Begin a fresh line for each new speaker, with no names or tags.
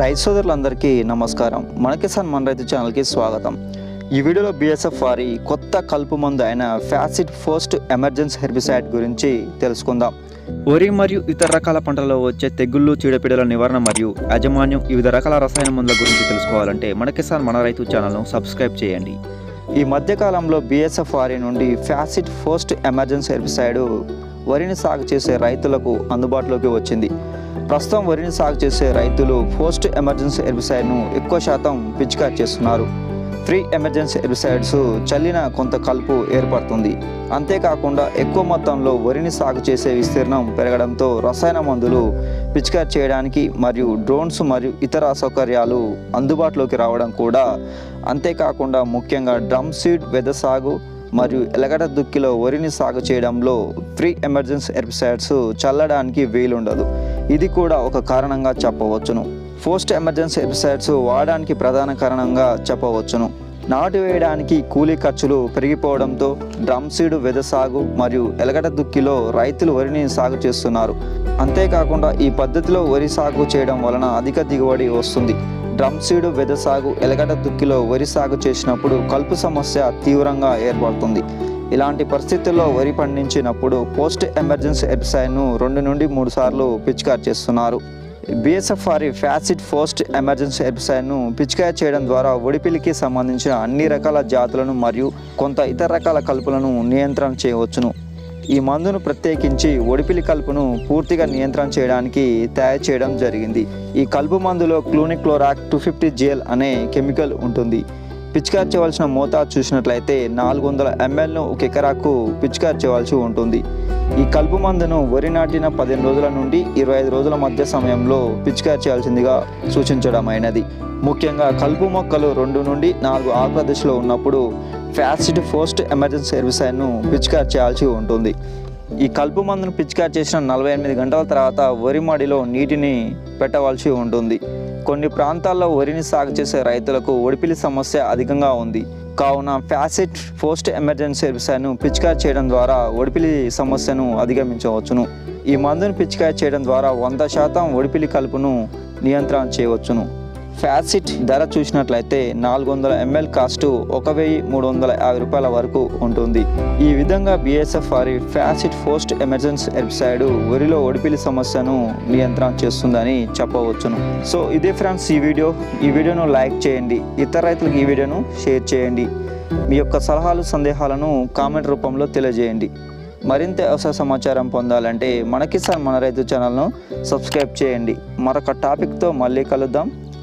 రైతు సోదరులందరికీ నమస్కారం. మన కిసాన్ మన రైతు ఛానల్కి స్వాగతం. ఈ వీడియోలో బీఎస్ఎఫ్ వారి కొత్త కలుపు మందు అయిన ఫ్యాసిడ్ ఫోస్ట్ ఎమర్జెన్సీ హెర్బిసైడ్ గురించి తెలుసుకుందాం. వరి మరియు ఇతర రకాల పంటలలో వచ్చే తెగుళ్ళు చీడపీడల నివారణ మరియు యాజమాన్యం వివిధ రకాల రసాయన మందుల గురించి తెలుసుకోవాలంటే మన కిసాన్ మన రైతు ఛానల్ను సబ్స్క్రైబ్ చేయండి. ఈ మధ్యకాలంలో బీఎస్ఎఫ్ వారి నుండి ఫ్యాసిడ్ ఫోస్ట్ ఎమర్జెన్సీ హెర్బిసైడ్ వరిని సాగు చేసే రైతులకు అందుబాటులోకి వచ్చింది. ప్రస్తుతం వరిని సాగు చేసే రైతులు పోస్ట్ ఎమర్జెన్సీ ఎర్బిసైడ్ను ఎక్కువ శాతం పిచికారి చేస్తున్నారు. ఫ్రీ ఎమర్జెన్సీ ఎర్బిసైడ్స్ చల్లిన కొంత కలుపు ఏర్పడుతుంది. అంతేకాకుండా ఎక్కువ మొత్తంలో వరిని సాగు చేసే విస్తీర్ణం పెరగడంతో రసాయన మందులు పిచికారి చేయడానికి మరియు డ్రోన్స్ మరియు ఇతర సౌకర్యాలు అందుబాటులోకి రావడం కూడా అంతేకాకుండా ముఖ్యంగా డ్రమ్ సీడ్ వెద సాగు మరియు ఎలగడ దుక్కిలో వరిని సాగు చేయడంలో ఫ్రీ ఎమర్జెన్సీ ఎర్బిసైడ్స్ చల్లడానికి వీలుండదు. ఇది కూడా ఒక కారణంగా చెప్పవచ్చును. పోస్ట్ ఎమర్జెన్సీ హెర్బిసైడ్స్ వాడడానికి ప్రధాన కారణంగా చెప్పవచ్చును. నాటు వేయడానికి కూలీ ఖర్చులు పెరిగిపోవడంతో డ్రమ్ సీడ్ వెద సాగు మరియు ఎలగడ దుక్కిలో రైతులు వరిని సాగు చేస్తున్నారు. అంతేకాకుండా ఈ పద్ధతిలో వరి సాగు చేయడం వలన అధిక దిగుబడి వస్తుంది. డ్రమ్ సీడ్ వెద సాగు ఎలగడ దుక్కిలో వరి సాగు చేసినప్పుడు కలుపు సమస్య తీవ్రంగా ఏర్పడుతుంది. ఇలాంటి పరిస్థితుల్లో వరి పండించినప్పుడు పోస్ట్ ఎమర్జెన్సీ హెర్బిసైడ్ను రెండు నుండి మూడు సార్లు పిచికారి చేస్తున్నారు. బిఎస్ఎఫ్ వారి ఫ్యాసిడ్ పోస్ట్ ఎమర్జెన్సీ హెర్బిసైడ్ను పిచికారి చేయడం ద్వారా ఒడిపిలికి సంబంధించిన అన్ని రకాల జాతులను మరియు కొంత ఇతర రకాల కలుపులను నియంత్రణ చేయవచ్చును. ఈ మందును ప్రత్యేకించి ఒడిపిలి కలుపును పూర్తిగా నియంత్రణ చేయడానికి తయారు చేయడం జరిగింది. ఈ కలుపు మందులో క్లూనిక్లోరాక్ టూ ఫిఫ్టీ జేల్ అనే కెమికల్ ఉంటుంది. పిచికారి చేయవలసిన మోతాదు చూసినట్లయితే నాలుగు వందల ఎంఎల్ను ఒక ఎకరాకు పిచికారి చేయవలసి ఉంటుంది. ఈ కలుపు మందును వరి నాటిన పదిహేను రోజుల నుండి ఇరవై ఐదు రోజుల మధ్య సమయంలో పిచికారి చేయాల్సిందిగా సూచించడమైనది. ముఖ్యంగా కలుపు మొక్కలు రెండు నుండి నాలుగు ఆకుల దశలో ఉన్నప్పుడు ఫ్యాసిడ్ ఫోస్ట్ ఎమర్జెన్సీ సర్వీసైడ్ను పిచికారి చేయాల్సి ఉంటుంది. ఈ కలుపు మందును పిచికారి చేసిన నలభై ఎనిమిది గంటల తర్వాత వరి మడిలో నీటిని పెట్టవలసి ఉంటుంది. కొన్ని ప్రాంతాల్లో వరిని సాగు చేసే రైతులకు ఒడిపిలి సమస్య అధికంగా ఉంది. కావున ఫ్యాసిడ్ పోస్ట్ ఎమర్జెన్సీ సర్వీసైడ్ను పిచికారి చేయడం ద్వారా ఒడిపిలి సమస్యను అధిగమించవచ్చును. ఈ మందును పిచికారి చేయడం ద్వారా వంద శాతం ఒడిపిలి కలుపును నియంత్రణ చేయవచ్చును. ఫ్యాసిట్ ధర చూసినట్లయితే నాలుగు వందల ఎంఎల్ కాస్టు ఒక వెయ్యి మూడు వందల యాభై రూపాయల వరకు ఉంటుంది. ఈ విధంగా బిఎస్ఎఫ్ వారి ఫ్యాసిట్ పోస్ట్ ఎమర్జెన్సీ హెర్బిసైడ్ వరిలో ఒడిపిలి సమస్యను నియంత్రణ చేస్తుందని చెప్పవచ్చును. సో ఇదే ఫ్రెండ్స్ ఈ వీడియో. ఈ వీడియోను లైక్ చేయండి. ఇతర రైతులకు ఈ వీడియోను షేర్ చేయండి. మీ యొక్క సలహాలు సందేహాలను కామెంట్ రూపంలో తెలియజేయండి. మరింత వ్యవసాయ సమాచారం పొందాలంటే మనకి సార్ మన రైతు ఛానల్ను సబ్స్క్రైబ్ చేయండి. మరొక టాపిక్తో మళ్ళీ కలుద్దాం.